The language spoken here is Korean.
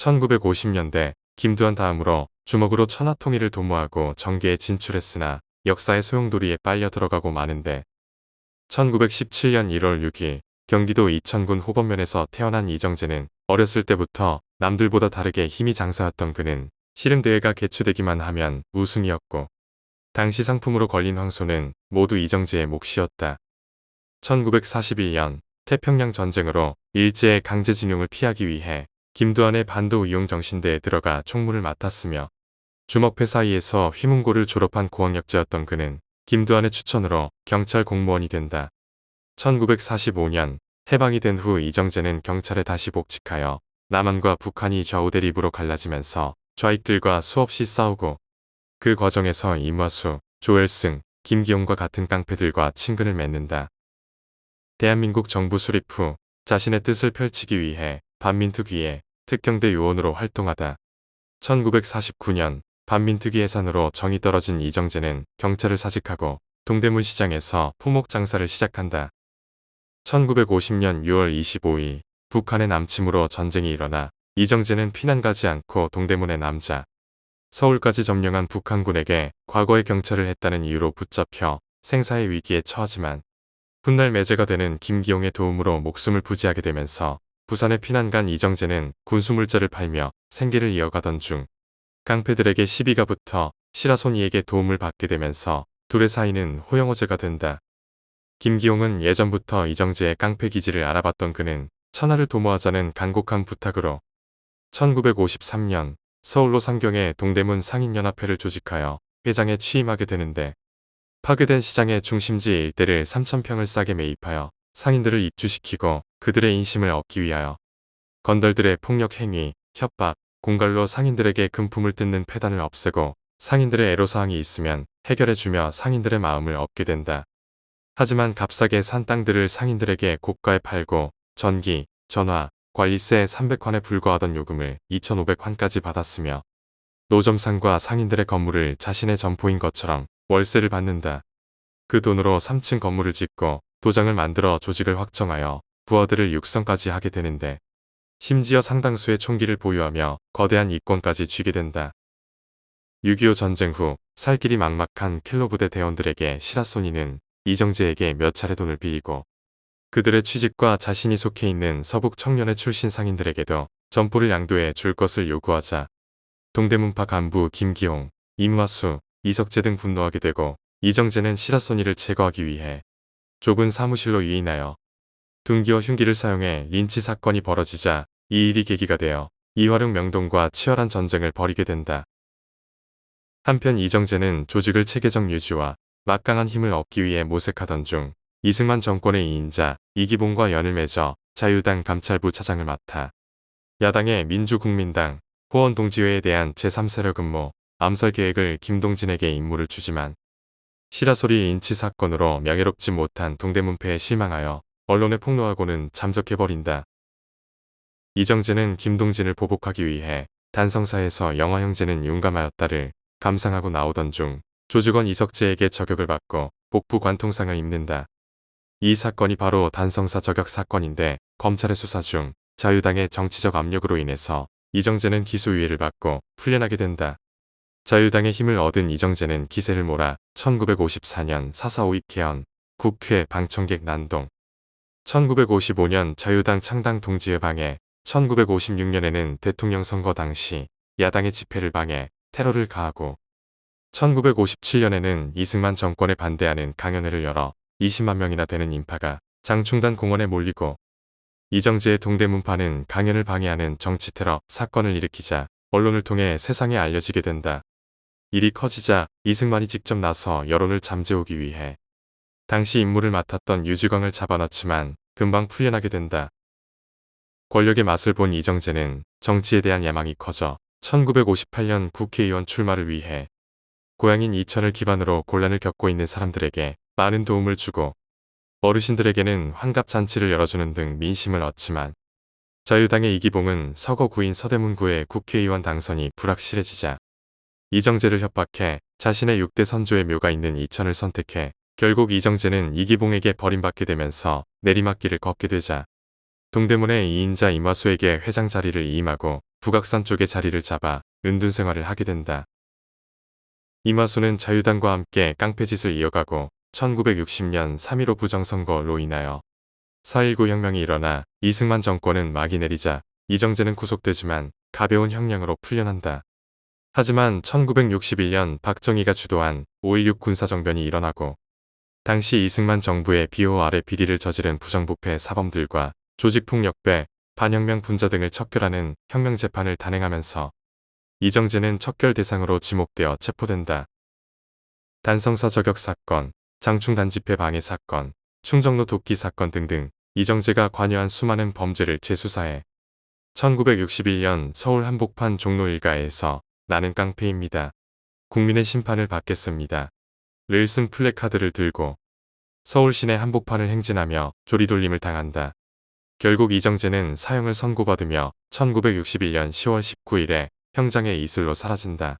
1950년대 김두한 다음으로 주먹으로 천하통일을 도모하고 정계에 진출했으나 역사의 소용돌이에 빨려 들어가고 마는데 1917년 1월 6일 경기도 이천군 호범면에서 태어난 이정재는 어렸을 때부터 남들보다 다르게 힘이 장사였던 그는 씨름대회가 개최되기만 하면 우승이었고 당시 상품으로 걸린 황소는 모두 이정재의 몫이었다. 1941년 태평양 전쟁으로 일제의 강제징용을 피하기 위해 김두한의 반도 이용 정신대에 들어가 총무를 맡았으며 주먹회 사이에서 휘문고를 졸업한 고학력자였던 그는 김두한의 추천으로 경찰 공무원이 된다. 1945년 해방이 된 후 이정재는 경찰에 다시 복직하여 남한과 북한이 좌우대립으로 갈라지면서 좌익들과 수없이 싸우고 그 과정에서 임화수, 조엘승, 김기용과 같은 깡패들과 친근을 맺는다. 대한민국 정부 수립 후 자신의 뜻을 펼치기 위해 반민특위의 특경대 요원으로 활동하다 1949년 반민특위 해산으로 정이 떨어진 이정재는 경찰을 사직하고 동대문 시장에서 포목 장사를 시작한다. 1950년 6월 25일 북한의 남침으로 전쟁이 일어나 이정재는 피난 가지 않고 동대문의 남자 서울까지 점령한 북한군에게 과거에 경찰을 했다는 이유로 붙잡혀 생사의 위기에 처하지만 훗날 매제가 되는 김기용의 도움으로 목숨을 부지하게 되면서 부산에 피난 간 이정재는 군수물자를 팔며 생계를 이어가던 중 깡패들에게 시비가 붙어 시라소니에게 도움을 받게 되면서 둘의 사이는 호영호제가 된다. 김기용은 예전부터 이정재의 깡패 기지를 알아봤던 그는 천하를 도모하자는 간곡한 부탁으로 1953년 서울로 상경해 동대문 상인연합회를 조직하여 회장에 취임하게 되는데 파괴된 시장의 중심지 일대를 3천평을 싸게 매입하여 상인들을 입주시키고 그들의 인심을 얻기 위하여 건달들의 폭력 행위, 협박, 공갈로 상인들에게 금품을 뜯는 폐단을 없애고 상인들의 애로사항이 있으면 해결해주며 상인들의 마음을 얻게 된다. 하지만 값싸게 산 땅들을 상인들에게 고가에 팔고 전기, 전화, 관리세 300환에 불과하던 요금을 2,500환까지 받았으며 노점상과 상인들의 건물을 자신의 점포인 것처럼 월세를 받는다. 그 돈으로 3층 건물을 짓고 도장을 만들어 조직을 확정하여 부하들을 육성까지 하게 되는데 심지어 상당수의 총기를 보유하며 거대한 이권까지 쥐게 된다. 6.25 전쟁 후 살길이 막막한 킬로 부대 대원들에게 시라소니는 이정재에게 몇 차례 돈을 빌리고 그들의 취직과 자신이 속해 있는 서북 청년의 출신 상인들에게도 점포를 양도해 줄 것을 요구하자 동대문파 간부 김기홍, 임화수, 이석재 등 분노하게 되고 이정재는 시라소니를 제거하기 위해 좁은 사무실로 유인하여 둔기와 흉기를 사용해 린치 사건이 벌어지자 이 일이 계기가 되어 이화룡 명동과 치열한 전쟁을 벌이게 된다. 한편 이정재는 조직을 체계적 유지와 막강한 힘을 얻기 위해 모색하던 중 이승만 정권의 2인자 이기봉과 연을 맺어 자유당 감찰부 차장을 맡아 야당의 민주국민당 호원동지회에 대한 제3세력 근무 암살 계획을 김동진에게 임무를 주지만 시라소리 인치 사건으로 명예롭지 못한 동대문패에 실망하여 언론에 폭로하고는 잠적해버린다. 이정재는 김동진을 보복하기 위해 단성사에서 영화 형제는 용감하였다를 감상하고 나오던 중 조직원 이석재에게 저격을 받고 복부 관통상을 입는다. 이 사건이 바로 단성사 저격 사건인데 검찰의 수사 중 자유당의 정치적 압력으로 인해서 이정재는 기소유예를 받고 풀려나게 된다. 자유당의 힘을 얻은 이정재는 기세를 몰아 1954년 사사오입 개헌, 국회 방청객 난동, 1955년 자유당 창당 동지회 방해, 1956년에는 대통령 선거 당시 야당의 집회를 방해, 테러를 가하고 1957년에는 이승만 정권에 반대하는 강연회를 열어 20만 명이나 되는 인파가 장충단 공원에 몰리고 이정재의 동대문파는 강연을 방해하는 정치 테러 사건을 일으키자 언론을 통해 세상에 알려지게 된다. 일이 커지자 이승만이 직접 나서 여론을 잠재우기 위해 당시 임무를 맡았던 유지광을 잡아넣지만 금방 풀려나게 된다. 권력의 맛을 본 이정재는 정치에 대한 야망이 커져 1958년 국회의원 출마를 위해 고향인 이천을 기반으로 곤란을 겪고 있는 사람들에게 많은 도움을 주고 어르신들에게는 환갑잔치를 열어주는 등 민심을 얻지만 자유당의 이기봉은 서거 구인 서대문구의 국회의원 당선이 불확실해지자 이정재를 협박해 자신의 6대 선조의 묘가 있는 이천을 선택해 결국 이정재는 이기봉에게 버림받게 되면서 내리막길을 걷게 되자 동대문의 2인자 임화수에게 회장 자리를 이임하고 북악산 쪽에 자리를 잡아 은둔 생활을 하게 된다. 이마수는 자유당과 함께 깡패짓을 이어가고 1960년 3.15 부정선거로 인하여 4.19 혁명이 일어나 이승만 정권은 막이 내리자 이정재는 구속되지만 가벼운 형량으로 풀려난다. 하지만 1961년 박정희가 주도한 5.16 군사정변이 일어나고 당시 이승만 정부의 비호 아래 비리를 저지른 부정부패 사범들과 조직폭력배, 반혁명 분자 등을 척결하는 혁명재판을 단행하면서 이정재는 척결 대상으로 지목되어 체포된다. 단성사 저격 사건, 장충단 집회 방해 사건, 충정로 도끼 사건 등등 이정재가 관여한 수많은 범죄를 재수사해 1961년 서울 한복판 종로 일가에서 나는 깡패입니다. 국민의 심판을 받겠습니다. 를 쓴 플래카드를 들고 서울 시내 한복판을 행진하며 조리돌림을 당한다. 결국 이정재는 사형을 선고받으며 1961년 10월 19일에 형장의 이슬로 사라진다.